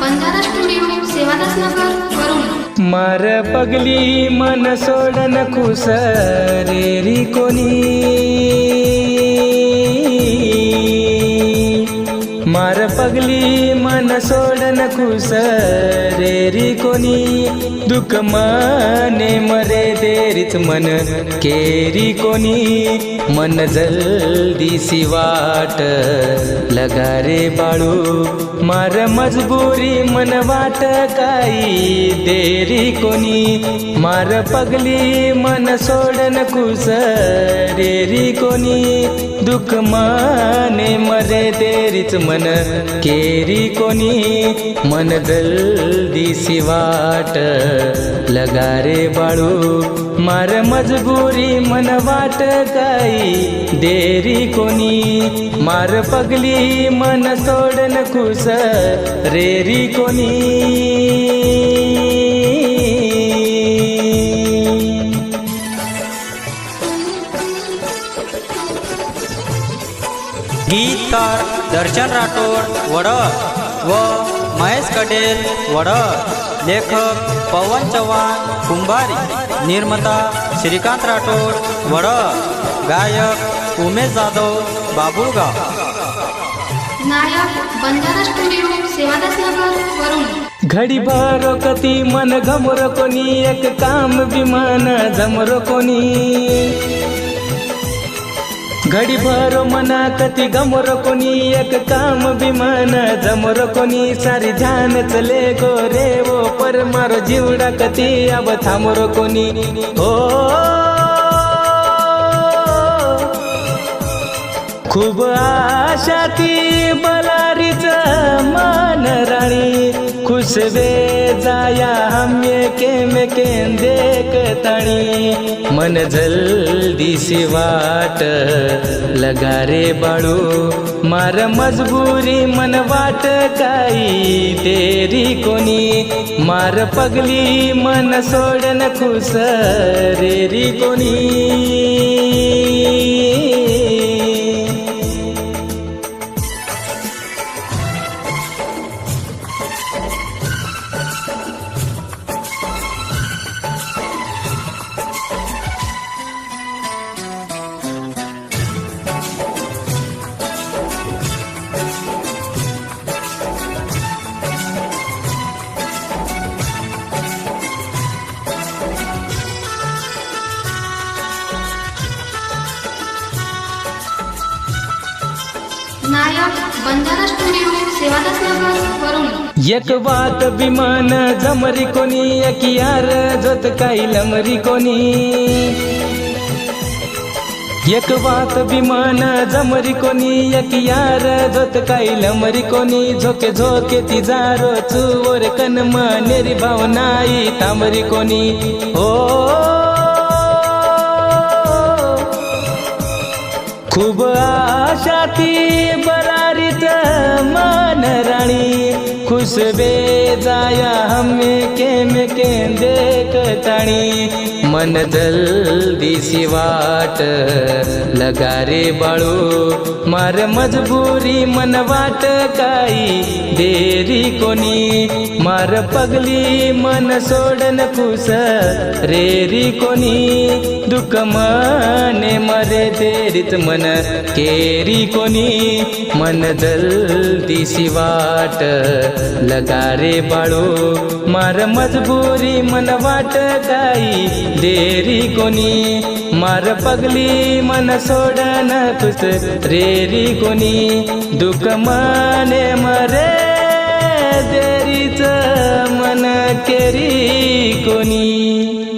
Banjara studio Sevadas Nagar Varun मार पगली मन सोडन खुस रेरी कोणी? मार पगली मन सोडन खुस रेरी कोणी? दुःख मने मरे देरीच मन केरी कोणी? मन जल्दी सी वाट लगारे बाळू मार मजबुरी मन वाट काही देरी कोणी? मार पगली मन सोडन कुस रेरी कोणी? दुःख माने मरे देरीच मन केरी कोणी? मन जल्दीसी वाट लगारे बाळू मार मजबुरी मन वाट काही देरी कोणी? मार पगली मन सोडन खुस रेरी कोणी? गीतकार दर्शन राठोड वड व महेश कटेल वड लेखक पवन चव्हाण कुंभारी निर्माता श्रीकांत राठोड वड गायक उमेश जाधव बाबुळगाव. नायक बंजारा स्टुडिओ सेवादास नगर वरुण. घडी भरो कती मन घमर कोणी एक काम विमान जमरो कोणी. घडीभर मना कती गमर कोणी एक काम विमान जमर कोणी सारी ध्यान चले गो रे वो पर मारो जीवडा कती अब थांबरो कोणी हो खूप आशाती बलारीच मान राणी खुश वे जाया हम के में देख ताणी मन जल्दी सी वाट लगा रे बाळू मार मजबुरी मन वाट काही तेरी कोणी। मार पगली मन सोडन खुश रेरी कोणी। नायक बंजारा स्टुडिओ हो, सेवादास नगर वरुण. एक वात विमान जमरी कोणी एक यार जोत काही लमरी कोणी. एक वात विमान जमरी कोणी एक यार जोत काही लमरी कोणी. झोके झोके ती जारो चुवर कन नेरी भावनाई तांबरी कोणी. हो खूप आशा ती बरारीत मन राणी. खुश बे जाया हमे के में के देखताणी मन जल्दी सी वाट लगा रे बाळू. मार मजबुरी मन वाट काही देरी कोणी. मार पगली मन सोडन खुश रेरी कोणी. दुःख मने मरे मन केरी कोणी? मन जल्दी वाट लगारे बाळू मार मजबुरी मन वाट काही देरी कोणी? मार पगली मन सोडन खुश रेरी कोणी? दुख मने मरे. देरीच मन केरी कोणी?